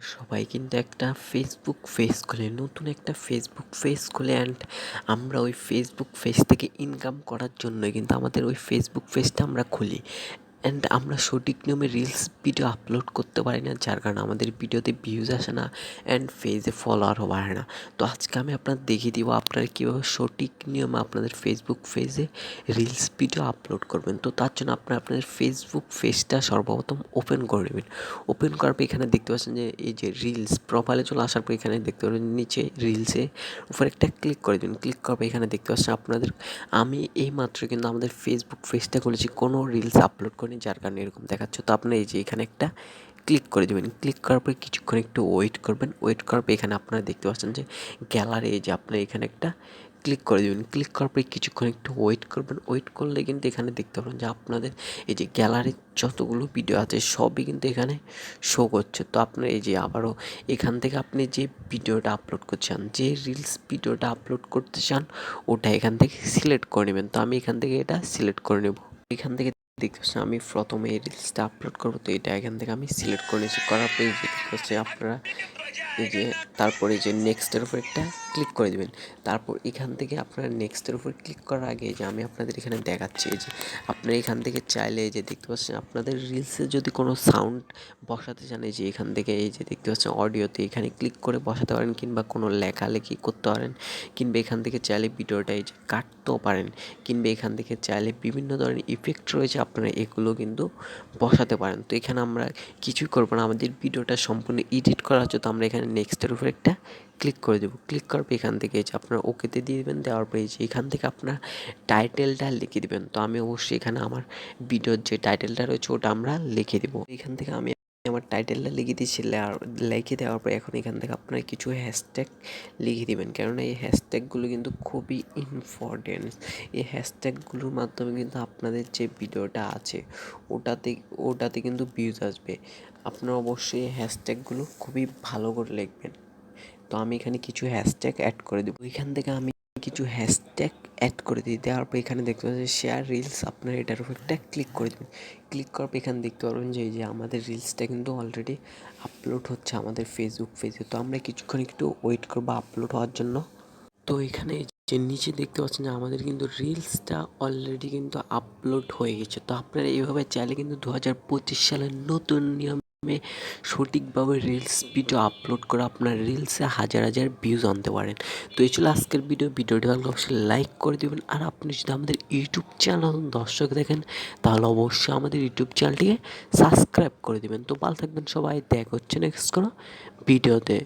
সবাই কিন্তু একটা ফেসবুক ফেস খোলে, নতুন একটা ফেসবুক ফেস খোলে অ্যান্ড আমরা ওই ফেসবুক ফেস থেকে ইনকাম করার জন্য কিন্তু আমাদের ওই ফেসবুক ফেসটা আমরা খুলি। অ্যান্ড আমরা সঠিক নিয়মে রিলস ভিডিও আপলোড করতে পারি না, যার কারণে আমাদের ভিডিওতে ভিউজ আসে না অ্যান্ড পেজে ফলোয়ারও বাড়ে না। তো আজকে আমি আপনার দেখিয়ে দিব আপনারা কীভাবে সঠিক নিয়মে আপনাদের ফেসবুক পেজে রিলস ভিডিও আপলোড করবেন। তো তার জন্য আপনারা আপনাদের ফেসবুক পেজটা সর্বপ্রথম ওপেন করে নেবেন। ওপেন করার পর এখানে দেখতে পাচ্ছেন যে এই যে রিলস প্রোফাইলে চলে আসার পর এখানে দেখতে পাবেন নিচে রিলসে উপরে একটা ক্লিক করে দেবেন। ক্লিক করার পর এখানে দেখতে পাচ্ছেন আপনাদের, আমি এই মাত্র কিন্তু আমাদের ফেসবুক পেজটা খুলেছি, কোনো রিলস আপলোড করিনি যার কারণে এরকম দেখাচ্ছে। তো আপনার এই যে এখানে একটা ক্লিক করে দেবেন। ক্লিক করার পরে কিছুক্ষণ একটু ওয়েট করবেন। ওয়েট করার পর এখানে আপনারা দেখতে পাচ্ছেন যে গ্যালারি এই যে আপনার এখানে একটা ক্লিক করে দেবেন। ক্লিক করার পরে কিছুক্ষণ একটু ওয়েট করবেন। ওয়েট করলে কিন্তু এখানে দেখতে পাবেন যে আপনাদের এই যে গ্যালারির যতগুলো ভিডিও আছে সবই কিন্তু এখানে শো করছে। তো আপনার এই যে আবারও এখান থেকে আপনি যে ভিডিওটা আপলোড করতে চান, যে রিলস ভিডিওটা আপলোড করতে চান, ওটা এখান থেকে সিলেক্ট করে নেবেন। তো আমি এখান থেকে এটা সিলেক্ট করে নেব। এখান থেকে দেখতে পাচ্ছেন, আমি প্রথমে এই রিলসটা আপলোড করব, তো এটা এখান থেকে আমি সিলেক্ট করে নিয়েছি। করার পরে যে আপনারা এই যে তারপরে যে নেক্সটের উপর একটা ক্লিক করে দেবেন। তারপর এখান থেকে আপনারা নেক্সটের উপর ক্লিক করার আগে যে আমি আপনাদের এখানে দেখাচ্ছি, এই যে আপনারা এখান থেকে চাইলে যে দেখতে পাচ্ছেন, আপনাদের রিলসে যদি কোনো সাউন্ড বসাতে চান, এই যে এখান থেকে এই যে দেখতে পাচ্ছেন অডিওতে এখানে ক্লিক করে বসাতে পারেন, কিংবা কোনো লেখালেখি করতে পারেন, কিংবা এখান থেকে চাইলে ভিডিওটা এই যে কাটতেও পারেন। কিংবা এখান থেকে চাইলে বিভিন্ন ধরনের ইফেক্ট রয়েছে আপনারা এগুলো কিন্তু বসাতে পারেন। তো এখানে আমরা কিছুই করব না। আমাদের ভিডিওটা সম্পূর্ণ এডিট করা হচ্ছে। তো আমরা এখানে নেক্সটের উপর একটা ক্লিক করে দেবো। ক্লিক করার পর এখান থেকে যে আপনার ওকেতে দিয়ে দেবেন, দেওয়ার পরে যে এখান থেকে আপনার টাইটেলটা লিখে দেবেন। তো আমি অবশ্যই এখানে আমার ভিডিওর যে টাইটেলটা রয়েছে, ওটা আমরা লিখে দেবো। এখান থেকে আমি টাইটেলটা লিখে আর লিখে দেওয়ার পর এখন এখান থেকে আপনারা কিছু হ্যাশট্যাগ লিখে দেবেন। কেননা এই হ্যাশট্যাগুলো কিন্তু খুবই ইম্পর্টেন্ট এই হ্যাশট্যাগুলোর মাধ্যমে কিন্তু আপনাদের যে ভিডিওটা আছে, ওটাতে ওটাতে কিন্তু ভিউজ আসবে। আপনারা অবশ্যই হ্যাশট্যাগুলো খুবই ভালো করে লিখবেন। তো আমি এখানে কিছু হ্যাশট্যাগ অ্যাড করে দেবো। এখান থেকে আমি কিছু হ্যাশট্যাগ অ্যাড করে দিই দেওয়ার পর এখানে দেখতে পাচ্ছেন শেয়ার রিলস আপনার এটার উপর একটা ক্লিক করে দেবেন। ক্লিক করার পর এখানে দেখতে পারবেন যে এই যে আমাদের রিলসটা কিন্তু অলরেডি আপলোড হচ্ছে আমাদের ফেসবুক পেজে তো আমরা কিছুক্ষণ একটু ওয়েট করব আপলোড হওয়ার জন্য। তো এখানে যে নিচে দেখতে পাচ্ছেন যে আমাদের কিন্তু রিলসটা অলরেডি কিন্তু আপলোড হয়ে গেছে। তো আপনারা এইভাবে চাইলে কিন্তু দু হাজার পঁচিশ সালের নতুন নিয়মে সঠিকভাবে রিলস ভিডিও আপলোড করে আপনার রিলসে হাজার হাজার ভিউজ আনতে পারেন। তো এই ছিল আজকের ভিডিও ভিডিওটি ভালো অবশ্যই লাইক করে দেবেন। আর আপনি যদি আমাদের ইউটিউব চ্যানেল দর্শক দেখেন, তাহলে অবশ্যই আমাদের ইউটিউব চ্যানেলটিকে সাবস্ক্রাইব করে দেবেন। তো ভালো থাকবেন সবাই। দেখ হচ্ছে নেক্সট কোনো ভিডিওতে